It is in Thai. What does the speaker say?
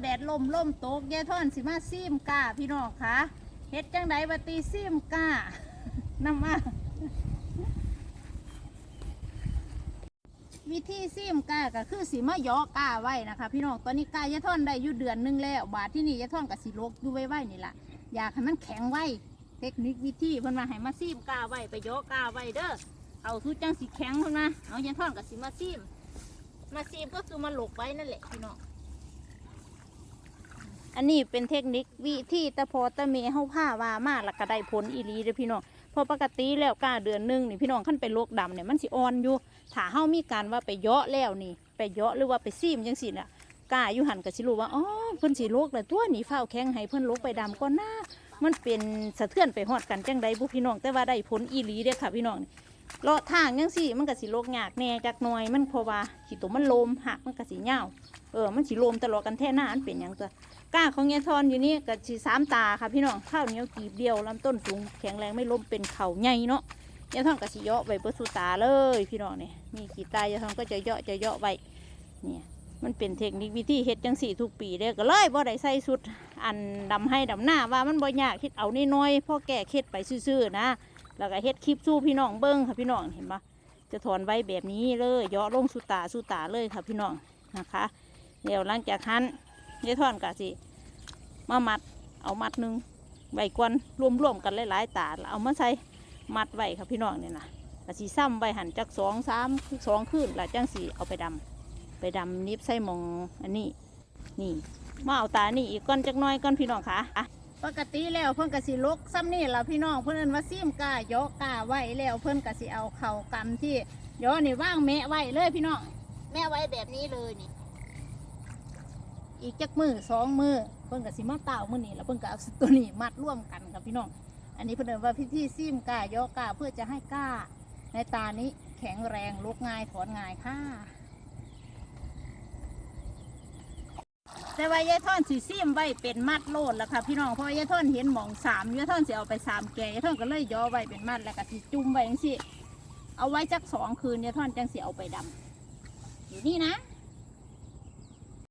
แดดลมลมตกยายท่อนสิมาซีมก้าพี่น้องคะเฮ็ดจังไดบัตีซีมก้านำมาวิธีซีมก้าก็คือสีมาเหยอก้าไว้นะคะ พี่น้องตอนนี้ก้ายาท่อนได้อยู่เดือนหนึงแล้ว บาทที่นี่ยาท่อนกับสีลกอยู่ไว้ไว้นี่แหละอยากให้มันแข็งไว้เทคนิควิธีเพิ่นมาให้มาซีมก้าไว้ไปยอก้าไว้เด้อเอาทุจังสีแข็งเพิ่นมาเอายาท่อนกับสีมาซีมมาซีมก็คือมาหลกไว้นั่นแหละพี่น้อง อันนี้เป็นเทคนิควิธีตะพอตะเมเฮาผ้าว่ามาแล้วก็ได้ผลอีหลีเด้อพี่น้องเพอปกติแล้วก้าเดือนหนึงนี่พี่น้องขั้นไปโรคดำเนี่ยมันสิอ่อนอยู่ถ้าเฮามีการว่าไปเยาะแล้วนี่ ไปเยาะหรือว่าไปซีมจังซี่น่ะก้าอยู่หันก็สิรู้ว่าอ๋อเพิ่นสิโรคแล้วตัวนี้เฝ้าแข็งให้เพิ่นโรคไปดำก่อนหน้ามันเป็นสะเทือนไปฮอดกันจังใดบุพี่น้องแต่ว่าได้ผลอีหลีเด้อค่ะพี่น้องนี่ เลาะทางยังสิมันก็สิโลกยากแน่จักหน่อยมันเพราะว่าขี้ตัวมันโลมหักมันก็สิยาวเออมันสิโลมตลอดกันแท่หน้าอันเป็นอย่างตัวก้าของยายทอนอยู่นี่ก็สิสามตาค่ะพี่น้องข้าวเหนียวกีบเดียวลำต้นสูงแข็งแรงไม่ล้มเป็นเข่าใหญ่เนาะยายทอนก็สิเยาะไว้เบิดสุตาเลยพี่น้องเนี่ยมีกี่ตายายทอนก็จะเยาะจะเยาะไว้เนี่ยมันเป็นเทคนิควิธีเฮ็ดจังสี่ทุกปีเลยก็เลยบ่ได้ใส่สุดอันดำให้ดำหน้าว่ามันบ่ยากคิดเอานี่น้อยๆพ่อแก่เฮ็ดไปซื่อๆนะ แล้วก็เฮ็ดคลิปสู้พี่น้องเบิ้งค่ะพี่น้องเห็นปะจะถอนไว้แบบนี้เลยเยาะลงสุตาสุตาเลยค่ะพี่น้องนะคะเดี๋ยวหลังจากนั้นยายถอนกะสิมามัดเอามัดหนึ่งใบกวนรวมๆกันหลายๆตาแล้วเอามาใส่มัดไว้ค่ะพี่น้องเนี่ยนะกะสิซ้ำไว้หันจากสองสามสองคืนแล้วจังสีเอาไปดำไปดำนิบใส่มองอันนี้นี่มาเอาตานี่อีกก้อนจักน้อยก้อนพี่น้องค่ะอะ ปกติแล้วเพิ่นก็สิลกซ้ำนี่ล่ะพี่น้องเพิ่นเอิ้นว่าซีมกาเยอะกาไว้แล้วเพิ่นก็สิเอาเข่ากำที่เยอะนี่ว่างแม่ไว้เลยพี่น้องแม่ไว้แบบนี้เลยนี่ อีกจักมือสองมือเพิ่นก็สิมาเต่ามือนี่แล้วเพิ่นก็เอาตัวนี้มัดร่วมกันครับพี่น้อง อันนี้เพิ่นเอิ้นว่าพิธีซีมกาเยอะกาเพื่อจะให้กาในตานี้แข็งแรงลุกง่ายถอนง่ายค่ะ แต่ว่ายายท่อนสีซีมไว้เป็นมัดโลดแล้วค่ะพี่น้องเพราะยายท่อนเห็นหมองสามยายท่อนสิเอาไปสามแก่ยายท่อนก็เลยย่อไว้เป็นมัดแล้วก็สีจุ่มไว้ยังสิเอาไว้จักสองคืนยายท่อนจังสิเอาไปดำอยู่นี่นะ